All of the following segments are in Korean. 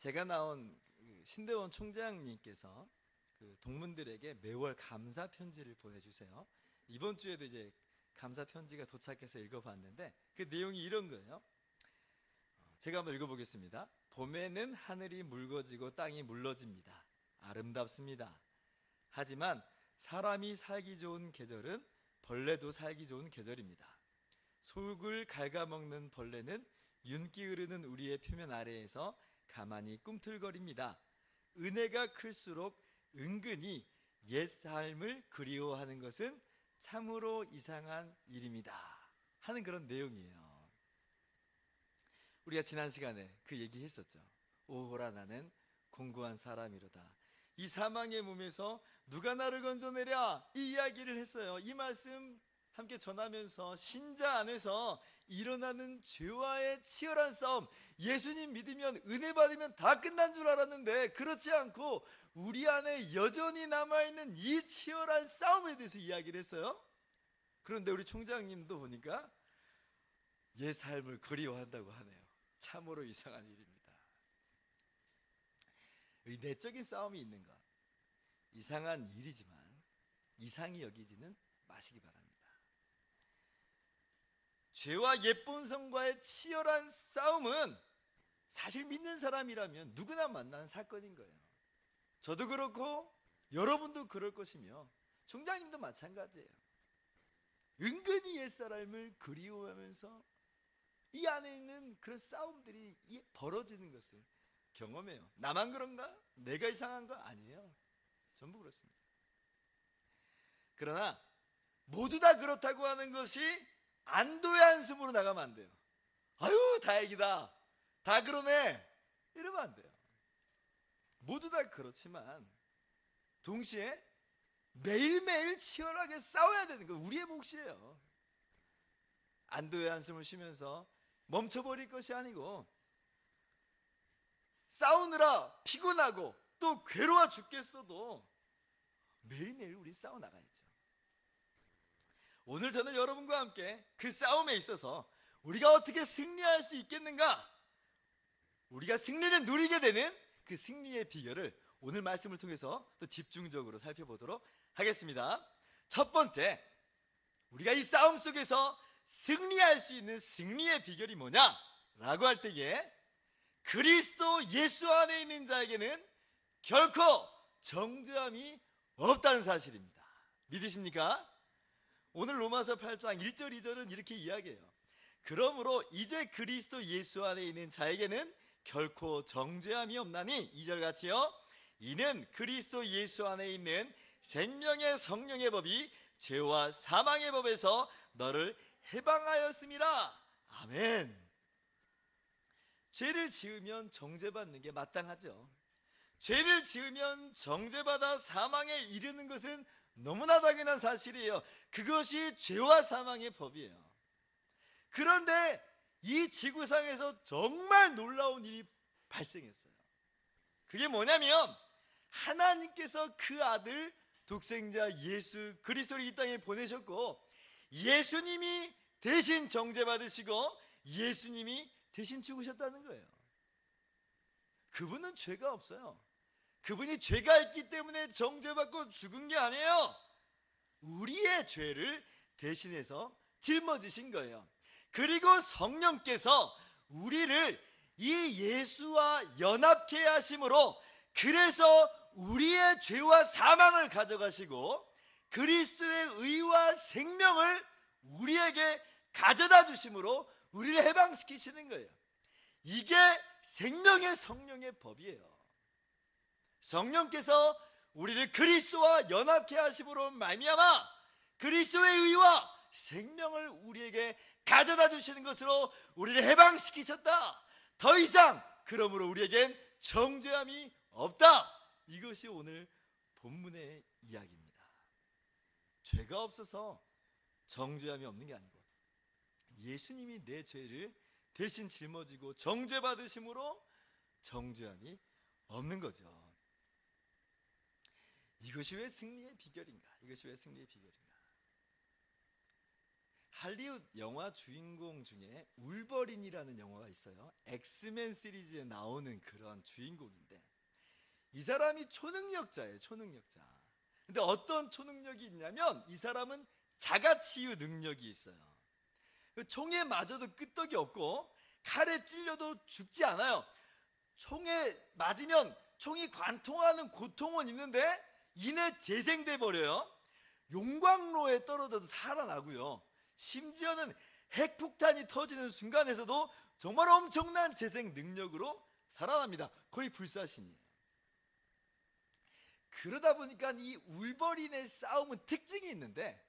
제가 나온 그 신대원 총장님께서 그 동문들에게 매월 감사 편지를 보내주세요. 이번 주에도 이제 감사 편지가 도착해서 읽어봤는데 그 내용이 이런 거예요. 어, 제가 한번 읽어보겠습니다. 봄에는 하늘이 묽어지고 땅이 물러집니다. 아름답습니다. 하지만 사람이 살기 좋은 계절은 벌레도 살기 좋은 계절입니다. 속을 갉아먹는 벌레는 윤기 흐르는 우리의 표면 아래에서 가만히 꿈틀거립니다. 은혜가 클수록 은근히 옛 삶을 그리워하는 것은 참으로 이상한 일입니다. 하는 그런 내용이에요. 우리가 지난 시간에 그 얘기 했었죠. 오호라 나는 공고한 사람이로다. 이 사망의 몸에서 누가 나를 건져내랴 이 이야기를 했어요. 이 말씀 함께 전하면서 신자 안에서 일어나는 죄와의 치열한 싸움 예수님 믿으면 은혜 받으면 다 끝난 줄 알았는데 그렇지 않고 우리 안에 여전히 남아있는 이 치열한 싸움에 대해서 이야기를 했어요. 그런데 우리 총장님도 보니까 옛 삶을 그리워한다고 하네요. 참으로 이상한 일입니다. 우리 내적인 싸움이 있는 것 이상한 일이지만 이상히 여기지는 마시기 바랍니다. 죄와 옛본성과의 치열한 싸움은 사실 믿는 사람이라면 누구나 만나는 사건인 거예요. 저도 그렇고 여러분도 그럴 것이며 총장님도 마찬가지예요. 은근히 옛사람을 그리워하면서 이 안에 있는 그런 싸움들이 벌어지는 것을 경험해요. 나만 그런가? 내가 이상한 거 아니에요. 전부 그렇습니다. 그러나 모두 다 그렇다고 하는 것이 안도의 한숨으로 나가면 안 돼요. 아유, 다행이다. 다 그러네. 이러면 안 돼요. 모두 다 그렇지만 동시에 매일매일 치열하게 싸워야 되는 거 우리의 몫이에요. 안도의 한숨을 쉬면서 멈춰버릴 것이 아니고 싸우느라 피곤하고 또 괴로워 죽겠어도 매일매일 우리 싸워 나가야죠. 오늘 저는 여러분과 함께 그 싸움에 있어서 우리가 어떻게 승리할 수 있겠는가? 우리가 승리를 누리게 되는 그 승리의 비결을 오늘 말씀을 통해서 또 집중적으로 살펴보도록 하겠습니다. 첫 번째, 우리가 이 싸움 속에서 승리할 수 있는 승리의 비결이 뭐냐? 라고 할 때에 그리스도 예수 안에 있는 자에게는 결코 정죄함이 없다는 사실입니다. 믿으십니까? 오늘 로마서 8장 1절 2절은 이렇게 이야기해요. 그러므로 이제 그리스도 예수 안에 있는 자에게는 결코 정죄함이 없나니 2절 같이요. 이는 그리스도 예수 안에 있는 생명의 성령의 법이 죄와 사망의 법에서 너를 해방하였음이라. 아멘. 죄를 지으면 정죄받는 게 마땅하죠. 죄를 지으면 정죄받아 사망에 이르는 것은 너무나 당연한 사실이에요. 그것이 죄와 사망의 법이에요. 그런데 이 지구상에서 정말 놀라운 일이 발생했어요. 그게 뭐냐면 하나님께서 그 아들 독생자 예수 그리스도를 이 땅에 보내셨고 예수님이 대신 정죄 받으시고 예수님이 대신 죽으셨다는 거예요. 그분은 죄가 없어요. 그분이 죄가 있기 때문에 정죄받고 죽은 게 아니에요. 우리의 죄를 대신해서 짊어지신 거예요. 그리고 성령께서 우리를 이 예수와 연합케 하심으로 그래서 우리의 죄와 사망을 가져가시고 그리스도의 의와 생명을 우리에게 가져다 주심으로 우리를 해방시키시는 거예요. 이게 생명의 성령의 법이에요. 성령께서 우리를 그리스도와 연합케 하심으로 말미암아 그리스도의 의와 생명을 우리에게 가져다 주시는 것으로 우리를 해방시키셨다. 더 이상 그러므로 우리에겐 정죄함이 없다. 이것이 오늘 본문의 이야기입니다. 죄가 없어서 정죄함이 없는 게 아니고 예수님이 내 죄를 대신 짊어지고 정죄 받으심으로 정죄함이 없는 거죠. 이것이 왜 승리의 비결인가? 이것이 왜 승리의 비결인가? 할리우드 영화 주인공 중에 울버린이라는 영화가 있어요. 엑스맨 시리즈에 나오는 그런 주인공인데 이 사람이 초능력자예요. 초능력자. 근데 어떤 초능력이 있냐면 이 사람은 자가치유 능력이 있어요. 그 총에 맞아도 끄떡이 없고 칼에 찔려도 죽지 않아요. 총에 맞으면 총이 관통하는 고통은 있는데 이내 재생돼 버려요. 용광로에 떨어져도 살아나고요. 심지어는 핵폭탄이 터지는 순간에서도 정말 엄청난 재생 능력으로 살아납니다. 거의 불사신이에요. 그러다 보니까 이 울버린의 싸움은 특징이 있는데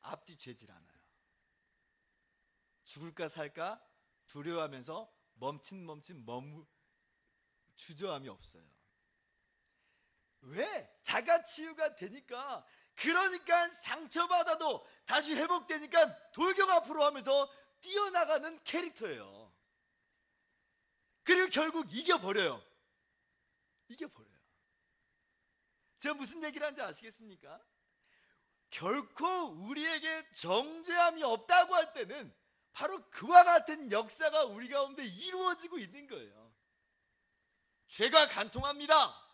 앞뒤 죄질 않아요. 죽을까 살까 두려워하면서 멈칫멈칫 머무 주저함이 없어요. 왜? 자가 치유가 되니까 그러니까 상처받아도 다시 회복되니까 돌격 앞으로 하면서 뛰어나가는 캐릭터예요. 그리고 결국 이겨버려요. 이겨버려요. 제가 무슨 얘기를 하는지 아시겠습니까? 결코 우리에게 정죄함이 없다고 할 때는 바로 그와 같은 역사가 우리 가운데 이루어지고 있는 거예요. 죄가 간통합니다.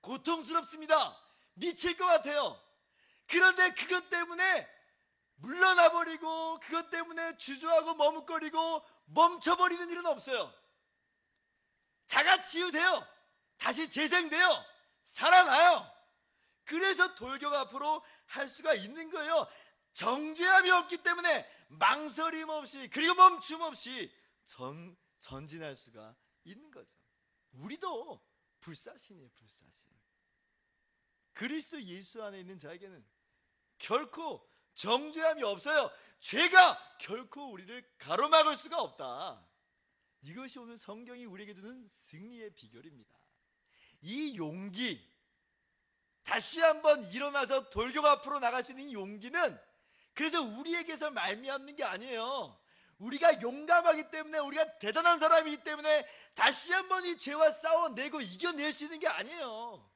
고통스럽습니다. 미칠 것 같아요. 그런데 그것 때문에 물러나 버리고 그것 때문에 주저하고 머뭇거리고 멈춰버리는 일은 없어요. 자가 치유돼요. 다시 재생돼요. 살아나요. 그래서 돌격 앞으로 할 수가 있는 거예요. 정죄함이 없기 때문에 망설임 없이 그리고 멈춤 없이 전, 전진할 수가 있는 거죠. 우리도 불사신이에요, 불사신. 그리스도 예수 안에 있는 자에게는 결코 정죄함이 없어요. 죄가 결코 우리를 가로막을 수가 없다. 이것이 오늘 성경이 우리에게 주는 승리의 비결입니다. 이 용기, 다시 한번 일어나서 돌격 앞으로 있는 이 용기는 그래서 우리에게서 말미암는 게 아니에요. 우리가 용감하기 때문에 우리가 대단한 사람이기 때문에 다시 한번 이 죄와 싸워내고 이겨낼 수 있는 게 아니에요.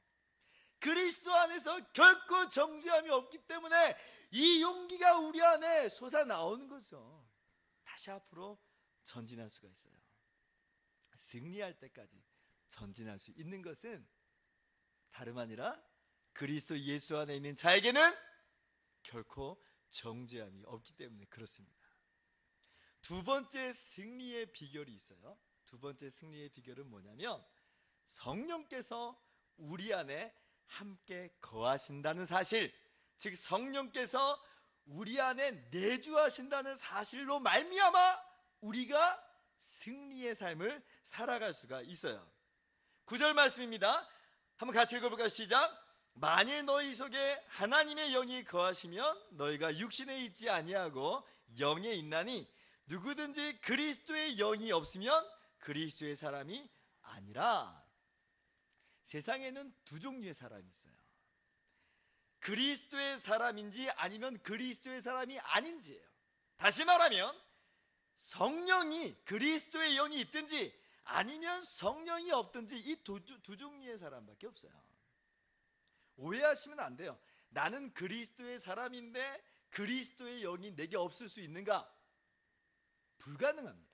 그리스도 안에서 결코 정죄함이 없기 때문에 이 용기가 우리 안에 솟아 나오는 거죠. 다시 앞으로 전진할 수가 있어요. 승리할 때까지 전진할 수 있는 것은 다름 아니라 그리스도 예수 안에 있는 자에게는 결코 정죄함이 없기 때문에 그렇습니다. 두 번째 승리의 비결이 있어요. 두 번째 승리의 비결은 뭐냐면 성령께서 우리 안에 함께 거하신다는 사실, 즉 성령께서 우리 안에 내주하신다는 사실로 말미암아 우리가 승리의 삶을 살아갈 수가 있어요. 구절 말씀입니다. 한번 같이 읽어볼까요? 시작. 만일 너희 속에 하나님의 영이 거하시면 너희가 육신에 있지 아니하고 영에 있나니 누구든지 그리스도의 영이 없으면 그리스도의 사람이 아니라 세상에는 두 종류의 사람이 있어요. 그리스도의 사람인지 아니면 그리스도의 사람이 아닌지예요. 다시 말하면 성령이 그리스도의 영이 있든지 아니면 성령이 없든지 이두 종류의 사람밖에 없어요. 오해하시면 안 돼요. 나는 그리스도의 사람인데 그리스도의 영이 내게 없을 수 있는가? 불가능합니다.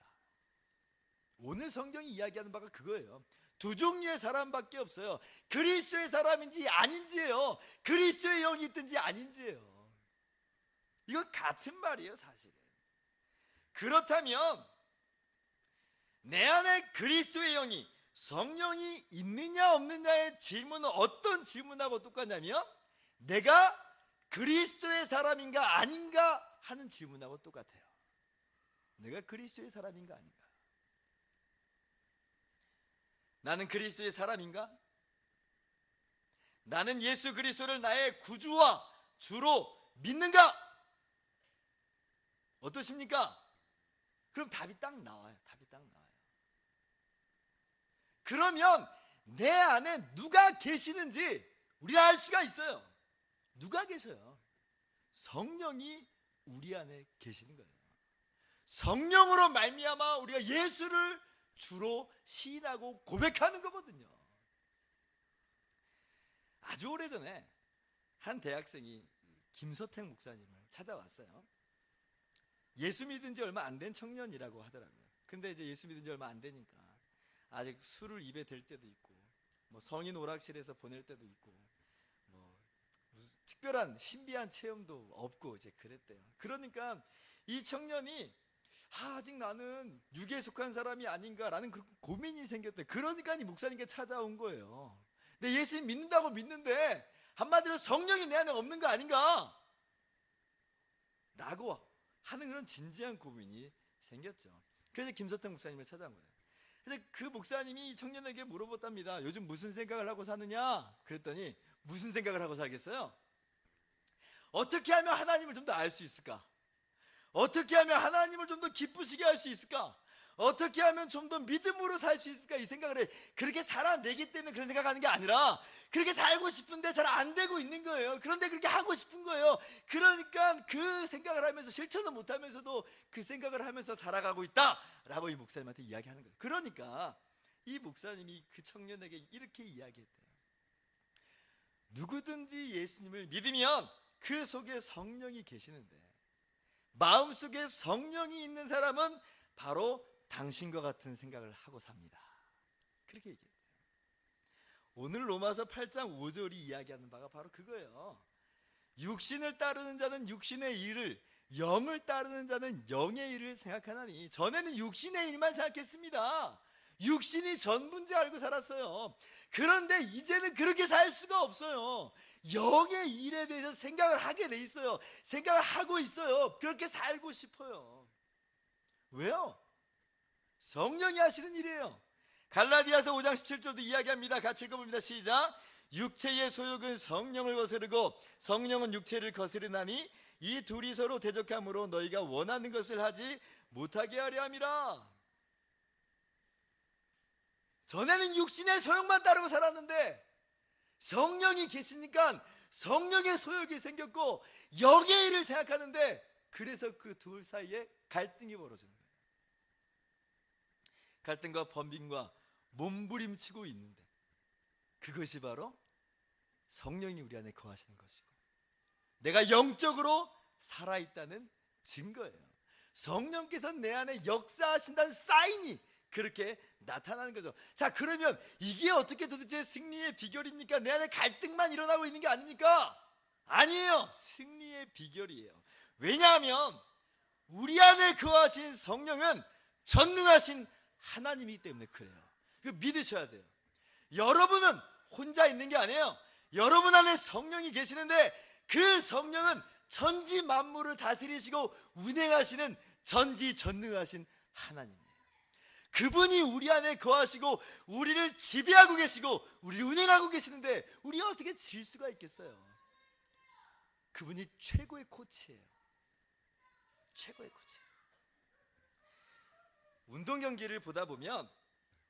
오늘 성경이 이야기하는 바가 그거예요. 두 종류의 사람밖에 없어요. 그리스도의 사람인지 아닌지예요. 그리스도의 영이 있든지 아닌지예요. 이거 같은 말이에요, 사실은. 그렇다면 내 안에 그리스도의 영이 성령이 있느냐 없느냐의 질문은 어떤 질문하고 똑같냐면 내가 그리스도의 사람인가 아닌가 하는 질문하고 똑같아요. 내가 그리스도의 사람인가 아닌가? 나는 그리스도의 사람인가? 나는 예수 그리스도를 나의 구주와 주로 믿는가? 어떠십니까? 그럼 답이 딱 나와요. 답이 딱 나와요. 그러면 내 안에 누가 계시는지 우리가 알 수가 있어요. 누가 계셔요? 성령이 우리 안에 계시는 거예요. 성령으로 말미암아 우리가 예수를 주로 시인하고 고백하는 거거든요. 아주 오래전에 한 대학생이 김서택 목사님을 찾아왔어요. 예수 믿은 지 얼마 안 된 청년이라고 하더라고요. 근데 이제 예수 믿은 지 얼마 안 되니까 아직 술을 입에 댈 때도 있고 뭐 성인 오락실에서 보낼 때도 있고 뭐 특별한 신비한 체험도 없고 이제 그랬대요. 그러니까 이 청년이 아, 아직 나는 육에 속한 사람이 아닌가라는 그 고민이 생겼대. 그러니까 이 목사님께 찾아온 거예요. 근데 예수 믿는다고 믿는데 한마디로 성령이 내 안에 없는 거 아닌가? 라고 하는 그런 진지한 고민이 생겼죠. 그래서 김서태 목사님을 찾아온 거예요. 그래서 그 목사님이 이 청년에게 물어봤답니다. 요즘 무슨 생각을 하고 사느냐? 그랬더니 무슨 생각을 하고 살겠어요? 어떻게 하면 하나님을 좀 더 알 수 있을까? 어떻게 하면 하나님을 좀 더 기쁘시게 할 수 있을까? 어떻게 하면 좀 더 믿음으로 살 수 있을까? 이 생각을 해. 그렇게 살아내기 때문에 그런 생각하는 게 아니라 그렇게 살고 싶은데 잘 안 되고 있는 거예요. 그런데 그렇게 하고 싶은 거예요. 그러니까 그 생각을 하면서 실천을 못 하면서도 그 생각을 하면서 살아가고 있다. 라고 이 목사님한테 이야기하는 거예요. 그러니까 이 목사님이 그 청년에게 이렇게 이야기했대요. 누구든지 예수님을 믿으면 그 속에 성령이 계시는데 마음속에 성령이 있는 사람은 바로 당신과 같은 생각을 하고 삽니다. 그렇게 얘기해요. 오늘 로마서 8장 5절이 이야기하는 바가 바로 그거예요. 육신을 따르는 자는 육신의 일을 영을 따르는 자는 영의 일을 생각하나니 전에는 육신의 일만 생각했습니다. 육신이 전부인 줄 알고 살았어요. 그런데 이제는 그렇게 살 수가 없어요. 영의 일에 대해서 생각을 하게 돼 있어요. 생각을 하고 있어요. 그렇게 살고 싶어요. 왜요? 성령이 하시는 일이에요. 갈라디아서 5장 17절도 이야기합니다. 같이 읽어봅니다. 시작. 육체의 소욕은 성령을 거스르고 성령은 육체를 거스르나니 이 둘이 서로 대적함으로 너희가 원하는 것을 하지 못하게 하려 함이라. 전에는 육신의 소욕만 따르고 살았는데 성령이 계시니까 성령의 소욕이 생겼고 영의 일을 생각하는데 그래서 그 둘 사이에 갈등이 벌어지는 거예요. 갈등과 번빙과 몸부림치고 있는데 그것이 바로 성령이 우리 안에 거하시는 것이고 내가 영적으로 살아있다는 증거예요. 성령께서 내 안에 역사하신다는 사인이 그렇게 나타나는 거죠. 자, 그러면 이게 어떻게 도대체 승리의 비결입니까? 내 안에 갈등만 일어나고 있는 게 아닙니까? 아니에요. 승리의 비결이에요. 왜냐하면 우리 안에 거하신 성령은 전능하신 하나님이기 때문에 그래요. 그 믿으셔야 돼요. 여러분은 혼자 있는 게 아니에요. 여러분 안에 성령이 계시는데 그 성령은 천지 만물을 다스리시고 운행하시는 전지 전능하신 하나님이에요. 그분이 우리 안에 거하시고 우리를 지배하고 계시고 우리를 운행하고 계시는데 우리가 어떻게 질 수가 있겠어요? 그분이 최고의 코치예요. 최고의 코치. 운동 경기를 보다 보면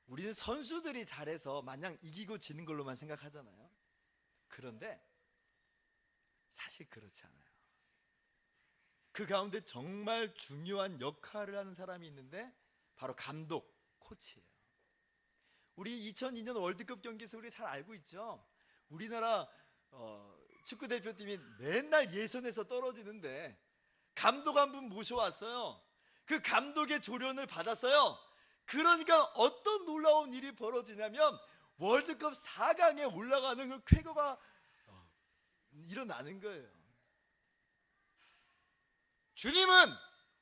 우리는 선수들이 잘해서 마냥 이기고 지는 걸로만 생각하잖아요. 그런데 사실 그렇지 않아요. 그 가운데 정말 중요한 역할을 하는 사람이 있는데 바로 감독, 코치예요. 우리 2002년 월드컵 경기에서 우리 잘 알고 있죠. 우리나라 어, 축구 대표팀이 맨날 예선에서 떨어지는데 감독 한 분 모셔왔어요. 그 감독의 조련을 받았어요. 그러니까 어떤 놀라운 일이 벌어지냐면 월드컵 4강에 올라가는 그 쾌거가 어, 일어나는 거예요. 주님은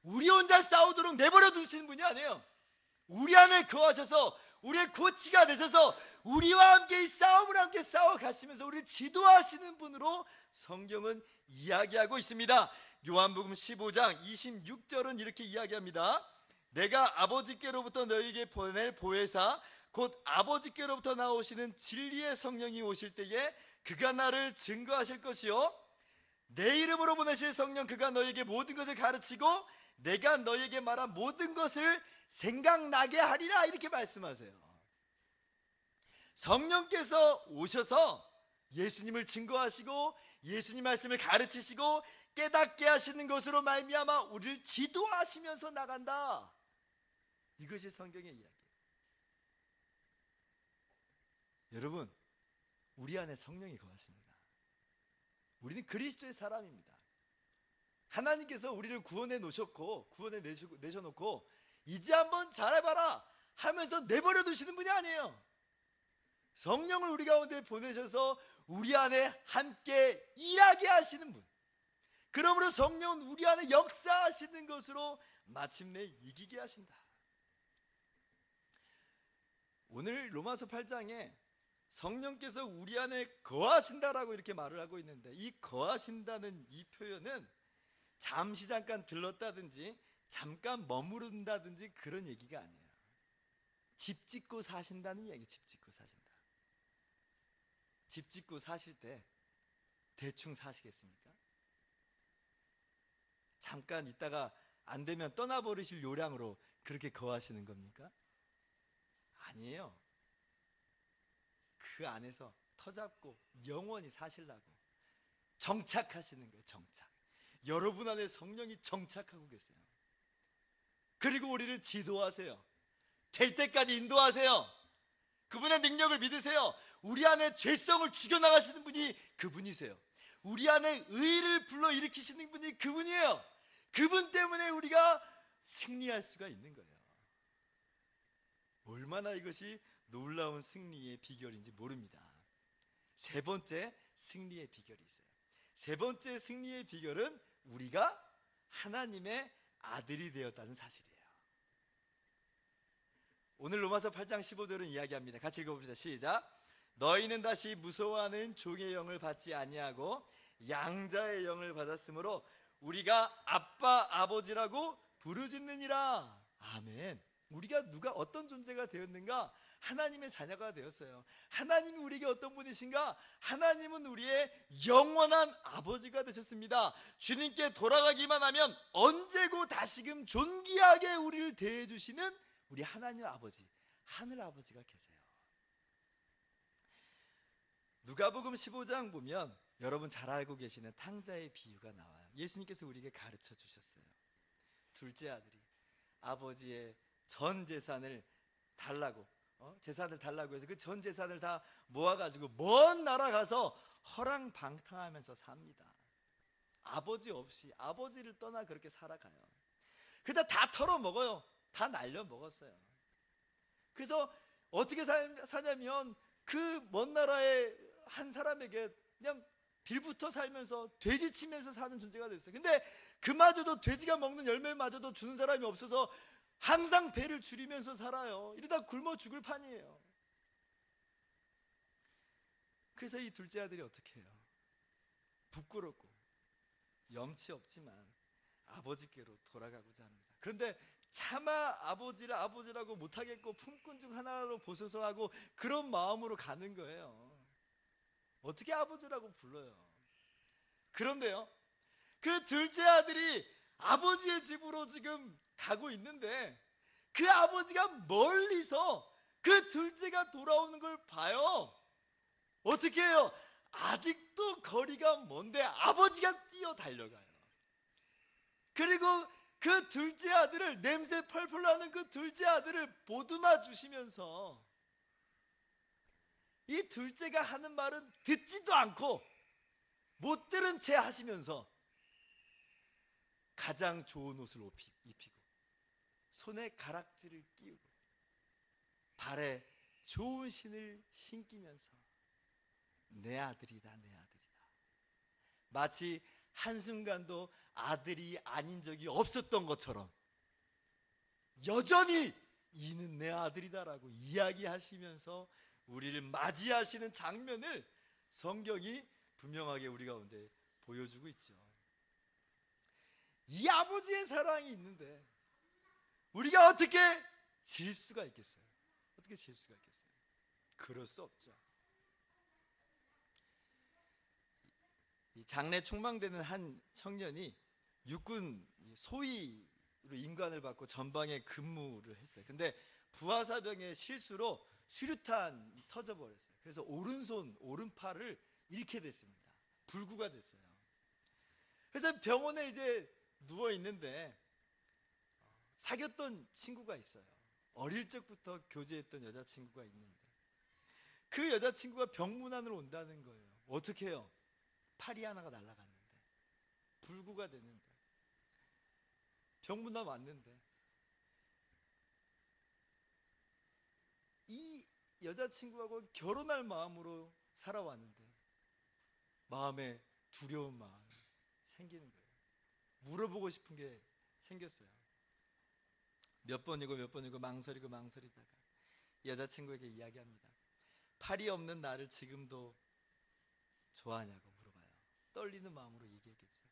우리 혼자 싸우도록 내버려 두시는 분이 아니에요. 우리 안에 거하셔서 우리의 코치가 되셔서 우리와 함께 이 싸움을 함께 싸워 가시면서 우리를 지도하시는 분으로 성경은 이야기하고 있습니다. 요한복음 15장 26절은 이렇게 이야기합니다. 내가 아버지께로부터 너희에게 보낼 보혜사 곧 아버지께로부터 나오시는 진리의 성령이 오실 때에 그가 나를 증거하실 것이요 내 이름으로 보내실 성령 그가 너에게 모든 것을 가르치고 내가 너에게 말한 모든 것을 생각나게 하리라 이렇게 말씀하세요. 성령께서 오셔서 예수님을 증거하시고 예수님 말씀을 가르치시고 깨닫게 하시는 것으로 말미암아 우리를 지도하시면서 나간다. 이것이 성경의 이야기예요. 여러분, 우리 안에 성령이 거하십니다. 우리는 그리스도의 사람입니다. 하나님께서 우리를 구원해 놓으셨고 구원해 내셔놓고 이제 한번 잘해봐라 하면서 내버려 두시는 분이 아니에요. 성령을 우리 가운데 보내셔서 우리 안에 함께 일하게 하시는 분. 그러므로 성령은 우리 안에 역사하시는 것으로 마침내 이기게 하신다. 오늘 로마서 8장에 성령께서 우리 안에 거하신다라고 이렇게 말을 하고 있는데 이 거하신다는 이 표현은 잠시 잠깐 들렀다든지 잠깐 머무른다든지 그런 얘기가 아니에요. 집 짓고 사신다는 얘기, 집 짓고 사신다. 집 짓고 사실 때 대충 사시겠습니까? 잠깐 있다가 안 되면 떠나버리실 요량으로 그렇게 거하시는 겁니까? 아니에요. 그 안에서 터잡고 영원히 사실라고 정착하시는 거예요, 정착. 여러분 안에 성령이 정착하고 계세요. 그리고 우리를 지도하세요. 될 때까지 인도하세요. 그분의 능력을 믿으세요. 우리 안에 죄성을 죽여나가시는 분이 그분이세요. 우리 안에 의를 불러 일으키시는 분이 그분이에요. 그분 때문에 우리가 승리할 수가 있는 거예요. 얼마나 이것이 놀라운 승리의 비결인지 모릅니다. 세 번째 승리의 비결이 있어요. 세 번째 승리의 비결은 우리가 하나님의 아들이 되었다는 사실이에요. 오늘 로마서 8장 15절은 이야기합니다. 같이 읽어봅시다. 시작. 너희는 다시 무서워하는 종의 영을 받지 아니하고 양자의 영을 받았으므로 우리가 아빠 아버지라고 부르짖느니라. 아멘. 우리가 누가 어떤 존재가 되었는가? 하나님의 자녀가 되었어요. 하나님이 우리에게 어떤 분이신가? 하나님은 우리의 영원한 아버지가 되셨습니다. 주님께 돌아가기만 하면 언제고 다시금 존귀하게 우리를 대해 주시는 우리 하나님 아버지, 하늘 아버지가 계세요. 누가복음 15장 보면 여러분 잘 알고 계시는 탕자의 비유가 나와요. 예수님께서 우리에게 가르쳐 주셨어요. 둘째 아들이 아버지의 전 재산을 달라고 어? 재산을 달라고 해서 그 전 재산을 다 모아가지고 먼 나라 가서 허랑방탕하면서 삽니다. 아버지 없이 아버지를 떠나 그렇게 살아가요. 그러다 다 털어 먹어요. 다 날려 먹었어요. 그래서 어떻게 사, 사냐면 그 먼 나라의 한 사람에게 그냥 빌부터 살면서 돼지 치면서 사는 존재가 됐어요. 근데 그마저도 돼지가 먹는 열매마저도 주는 사람이 없어서 항상 배를 줄이면서 살아요. 이러다 굶어 죽을 판이에요. 그래서 이 둘째 아들이 어떻게 해요? 부끄럽고 염치 없지만 아버지께로 돌아가고자 합니다. 그런데 차마 아버지를 아버지라고 못하겠고 품꾼 중 하나로 보소서 하고 그런 마음으로 가는 거예요. 어떻게 아버지라고 불러요? 그런데요, 그 둘째 아들이 아버지의 집으로 지금 가고 있는데 그 아버지가 멀리서 그 둘째가 돌아오는 걸 봐요. 어떻게 해요? 아직도 거리가 먼데 아버지가 뛰어 달려가요. 그리고 그 둘째 아들을 냄새 펄펄 나는 그 둘째 아들을 보듬어 주시면서 이 둘째가 하는 말은 듣지도 않고 못 들은 채 하시면서 가장 좋은 옷을 입히고 손에 가락지를 끼우고 발에 좋은 신을 신기면서 내 아들이다 내 아들이다 마치 한순간도 아들이 아닌 적이 없었던 것처럼 여전히 이는 내 아들이다라고 이야기하시면서 우리를 맞이하시는 장면을 성경이 분명하게 우리 가운데 보여주고 있죠. 이 아버지의 사랑이 있는데 우리가 어떻게 질 수가 있겠어요? 어떻게 질 수가 있겠어요? 그럴 수 없죠. 이 장래 총망되는 한 청년이 육군 소위로 임관을 받고 전방에 근무를 했어요. 근데 부하사병의 실수로 수류탄이 터져버렸어요. 그래서 오른손, 오른팔을 잃게 됐습니다. 불구가 됐어요. 그래서 병원에 이제 누워 있는데 사귀었던 친구가 있어요. 어릴 적부터 교제했던 여자친구가 있는데 그 여자친구가 병문안으로 온다는 거예요. 어떻게 해요? 팔이 하나가 날아갔는데 불구가 됐는데 병문안 왔는데 이 여자친구하고 결혼할 마음으로 살아왔는데 마음에 두려운 마음이 생기는 거예요. 물어보고 싶은 게 생겼어요. 몇 번이고 몇 번이고 망설이고 망설이다가 여자친구에게 이야기합니다. 팔이 없는 나를 지금도 좋아하냐고 물어봐요. 떨리는 마음으로 얘기했겠죠.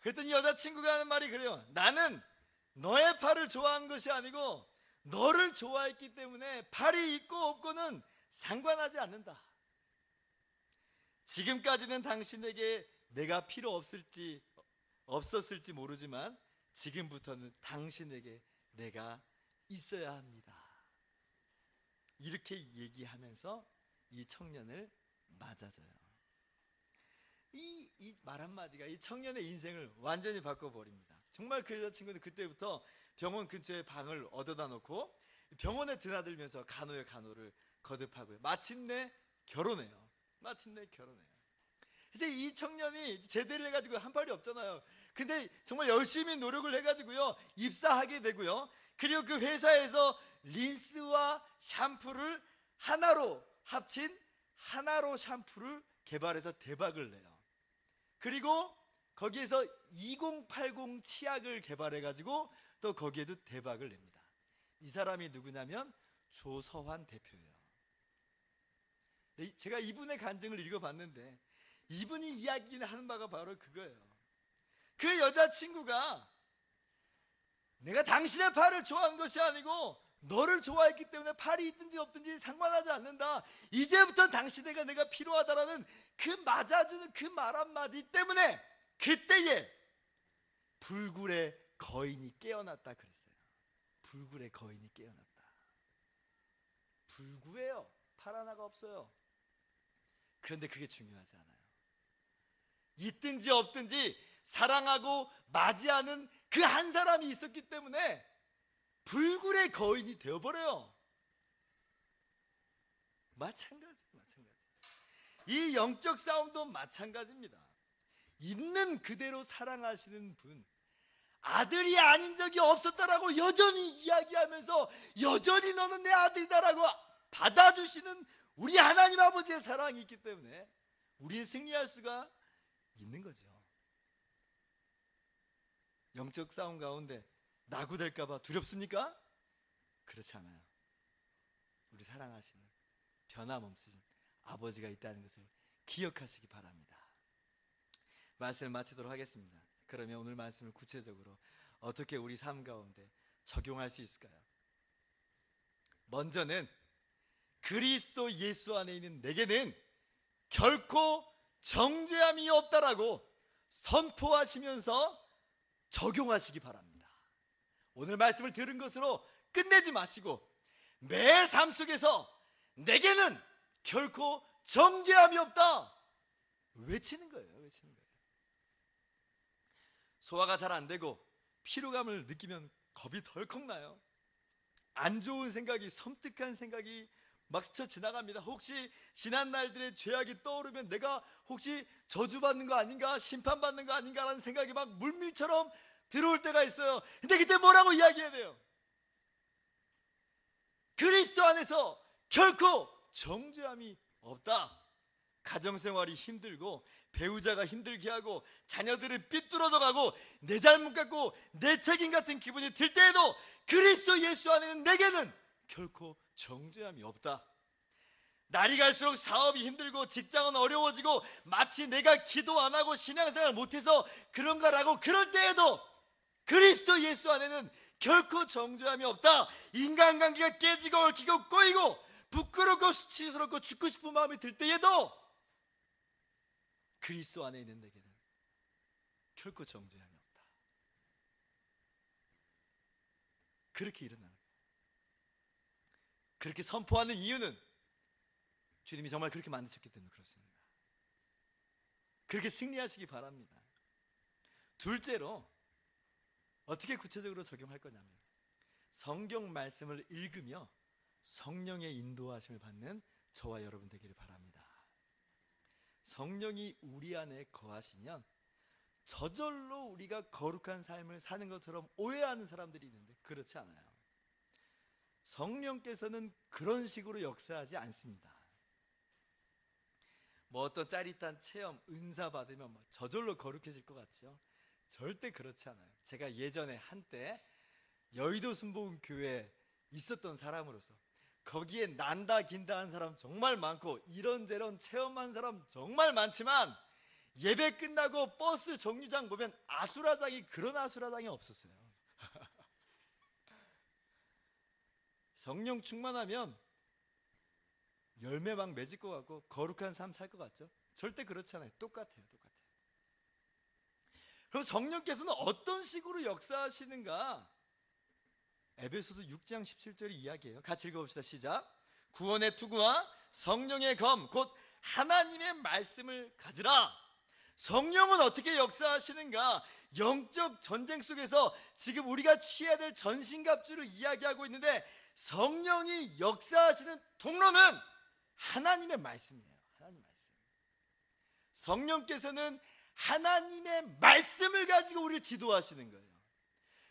그랬더니 여자친구가 하는 말이 그래요. 나는 너의 팔을 좋아한 것이 아니고 너를 좋아했기 때문에 팔이 있고 없고는 상관하지 않는다. 지금까지는 당신에게 내가 필요 없을지 없었을지 모르지만 지금부터는 당신에게 내가 있어야 합니다. 이렇게 얘기하면서 이 청년을 맞아줘요. 이말 한마디가 이 청년의 인생을 완전히 바꿔버립니다. 정말 그 여자친구는 그때부터 병원 근처에 방을 얻어다 놓고 병원에 드나들면서 간호의 간호를 거듭하고요. 마침내 결혼해요. 마침내 결혼해요. 이제 이 청년이 제대를 해가지고 한 팔이 없잖아요. 근데 정말 열심히 노력을 해가지고요. 입사하게 되고요. 그리고 그 회사에서 린스와 샴푸를 하나로 합친 하나로 샴푸를 개발해서 대박을 내요. 그리고 거기에서 2080 치약을 개발해 가지고 또 거기에도 대박을 냅니다. 이 사람이 누구냐면 조서환 대표예요. 네, 제가 이분의 간증을 읽어봤는데 이분이 이야기하는 바가 바로 그거예요. 그 여자친구가 내가 당신의 팔을 좋아한 것이 아니고 너를 좋아했기 때문에 팔이 있든지 없든지 상관하지 않는다. 이제부터 당신에게 내가 필요하다라는 그 맞아주는 그 말 한마디 때문에 그때에 불굴의 거인이 깨어났다 그랬어요. 불굴의 거인이 깨어났다. 불구예요. 팔 하나가 없어요. 그런데 그게 중요하지 않아요. 있든지 없든지 사랑하고 맞이하는 그 한 사람이 있었기 때문에 불굴의 거인이 되어버려요. 마찬가지, 마찬가지. 이 영적 싸움도 마찬가지입니다. 있는 그대로 사랑하시는 분, 아들이 아닌 적이 없었다라고 여전히 이야기하면서 여전히 너는 내 아들이다라고 받아주시는 우리 하나님 아버지의 사랑이 있기 때문에 우리는 승리할 수가 있는 거죠. 영적 싸움 가운데 낙우될까봐 두렵습니까? 그렇지 않아요. 우리 사랑하시는 변함없으신 아버지가 있다는 것을 기억하시기 바랍니다. 말씀을 마치도록 하겠습니다. 그러면 오늘 말씀을 구체적으로 어떻게 우리 삶 가운데 적용할 수 있을까요? 먼저는 그리스도 예수 안에 있는 내게는 결코 정죄함이 없다라고 선포하시면서 적용하시기 바랍니다. 오늘 말씀을 들은 것으로 끝내지 마시고 매 삶 속에서 내게는 결코 정죄함이 없다. 외치는 거예요. 외치는 거예요. 소화가 잘 안 되고 피로감을 느끼면 겁이 덜컥 나요. 안 좋은 생각이 섬뜩한 생각이 막 스쳐 지나갑니다. 혹시 지난 날들의 죄악이 떠오르면 내가 혹시 저주받는 거 아닌가, 심판받는 거 아닌가라는 생각이 막 물밀처럼 들어올 때가 있어요. 근데 그때 뭐라고 이야기해야 돼요? 그리스도 안에서 결코 정죄함이 없다. 가정생활이 힘들고 배우자가 힘들게 하고 자녀들은 삐뚤어져 가고 내 잘못 같고 내 책임 같은 기분이 들 때에도 그리스도 예수 안에는 내게는 결코 정죄함이 없다. 날이 갈수록 사업이 힘들고 직장은 어려워지고 마치 내가 기도 안 하고 신앙생활 못해서 그런가라고 그럴 때에도 그리스도 예수 안에는 결코 정죄함이 없다. 인간관계가 깨지고 얽히고 꼬이고 부끄럽고 수치스럽고 죽고 싶은 마음이 들 때에도 그리스도 안에 있는 내게는 결코 정죄함이 없다. 그렇게 거예요. 그렇게 선포하는 이유는 주님이 정말 그렇게 만드셨기 때문에 그렇습니다. 그렇게 승리하시기 바랍니다. 둘째로 어떻게 구체적으로 적용할 거냐면 성경 말씀을 읽으며 성령의 인도하심을 받는 저와 여러분 되기를 바랍니다. 성령이 우리 안에 거하시면 저절로 우리가 거룩한 삶을 사는 것처럼 오해하는 사람들이 있는데 그렇지 않아요. 성령께서는 그런 식으로 역사하지 않습니다. 뭐 어떤 짜릿한 체험, 은사 받으면 뭐 저절로 거룩해질 것 같죠? 절대 그렇지 않아요. 제가 예전에 한때 여의도 순복음 교회에 있었던 사람으로서 거기에 난다 긴다 한 사람 정말 많고 이런저런 체험한 사람 정말 많지만 예배 끝나고 버스 정류장 보면 아수라장이 그런 아수라장이 없었어요. 성령 충만하면 열매 막 맺을 것 같고 거룩한 삶 살 것 같죠? 절대 그렇지 않아요. 똑같아요. 똑같아요. 그럼 성령께서는 어떤 식으로 역사하시는가? 에베소서 6장 17절의 이야기예요. 같이 읽어봅시다. 시작. 구원의 투구와 성령의 검, 곧 하나님의 말씀을 가지라. 성령은 어떻게 역사하시는가? 영적 전쟁 속에서 지금 우리가 취해야 될 전신갑주를 이야기하고 있는데 성령이 역사하시는 통로는 하나님의 말씀이에요. 하나님 말씀. 성령께서는 하나님의 말씀을 가지고 우리를 지도하시는 거예요.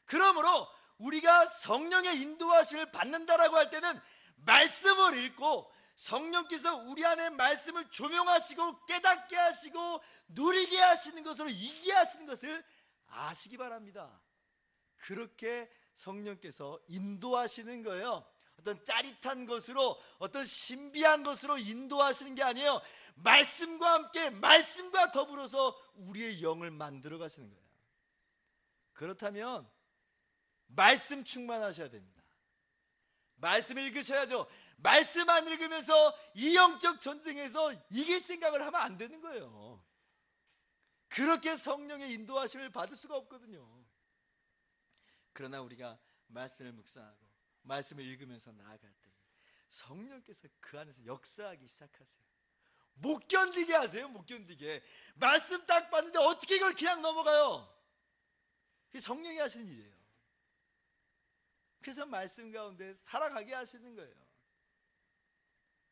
그러므로 우리가 성령의 인도하심을 받는다라고 할 때는 말씀을 읽고 성령께서 우리 안에 말씀을 조명하시고 깨닫게 하시고 누리게 하시는 것으로 이기게 하시는 것을 아시기 바랍니다. 그렇게 성령께서 인도하시는 거예요. 어떤 짜릿한 것으로 어떤 신비한 것으로 인도하시는 게 아니에요. 말씀과 함께 말씀과 더불어서 우리의 영을 만들어 가시는 거예요. 그렇다면 말씀 충만하셔야 됩니다. 말씀 읽으셔야죠. 말씀 안 읽으면서 이 영적 전쟁에서 이길 생각을 하면 안 되는 거예요. 그렇게 성령의 인도하심을 받을 수가 없거든요. 그러나 우리가 말씀을 묵상하고 말씀을 읽으면서 나아갈 때 성령께서 그 안에서 역사하기 시작하세요. 못 견디게 하세요. 못 견디게. 말씀 딱 봤는데 어떻게 이걸 그냥 넘어가요? 그게 성령이 하시는 일이에요. 그래서 말씀 가운데 살아가게 하시는 거예요.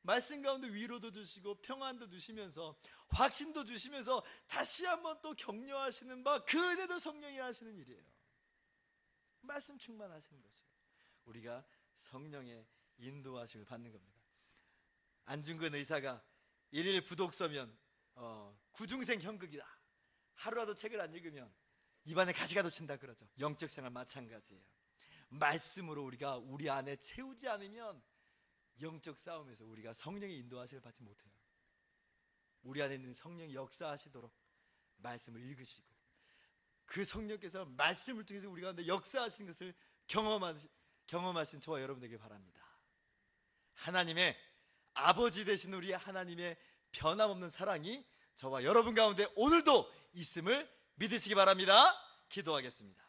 말씀 가운데 위로도 주시고 평안도 주시면서 확신도 주시면서 다시 한번 또 격려하시는 바 그 은혜도 성령이 하시는 일이에요. 말씀 충만하시는 것이에요. 우리가 성령의 인도하심을 받는 겁니다. 안중근 의사가 일일 부독서면 어, 구중생 형극이다. 하루라도 책을 안 읽으면 입안에 가시가 돋친다 그러죠. 영적 생활 마찬가지예요. 말씀으로 우리가 우리 안에 채우지 않으면 영적 싸움에서 우리가 성령의 인도하심을 받지 못해요. 우리 안에 있는 성령이 역사하시도록 말씀을 읽으시고 그 성령께서 말씀을 통해서 우리 가운데 역사하시는 것을 경험하시, 경험하신 저와 여러분에게 바랍니다. 하나님의 아버지 되신 우리 하나님의 변함없는 사랑이 저와 여러분 가운데 오늘도 있음을 믿으시기 바랍니다. 기도하겠습니다.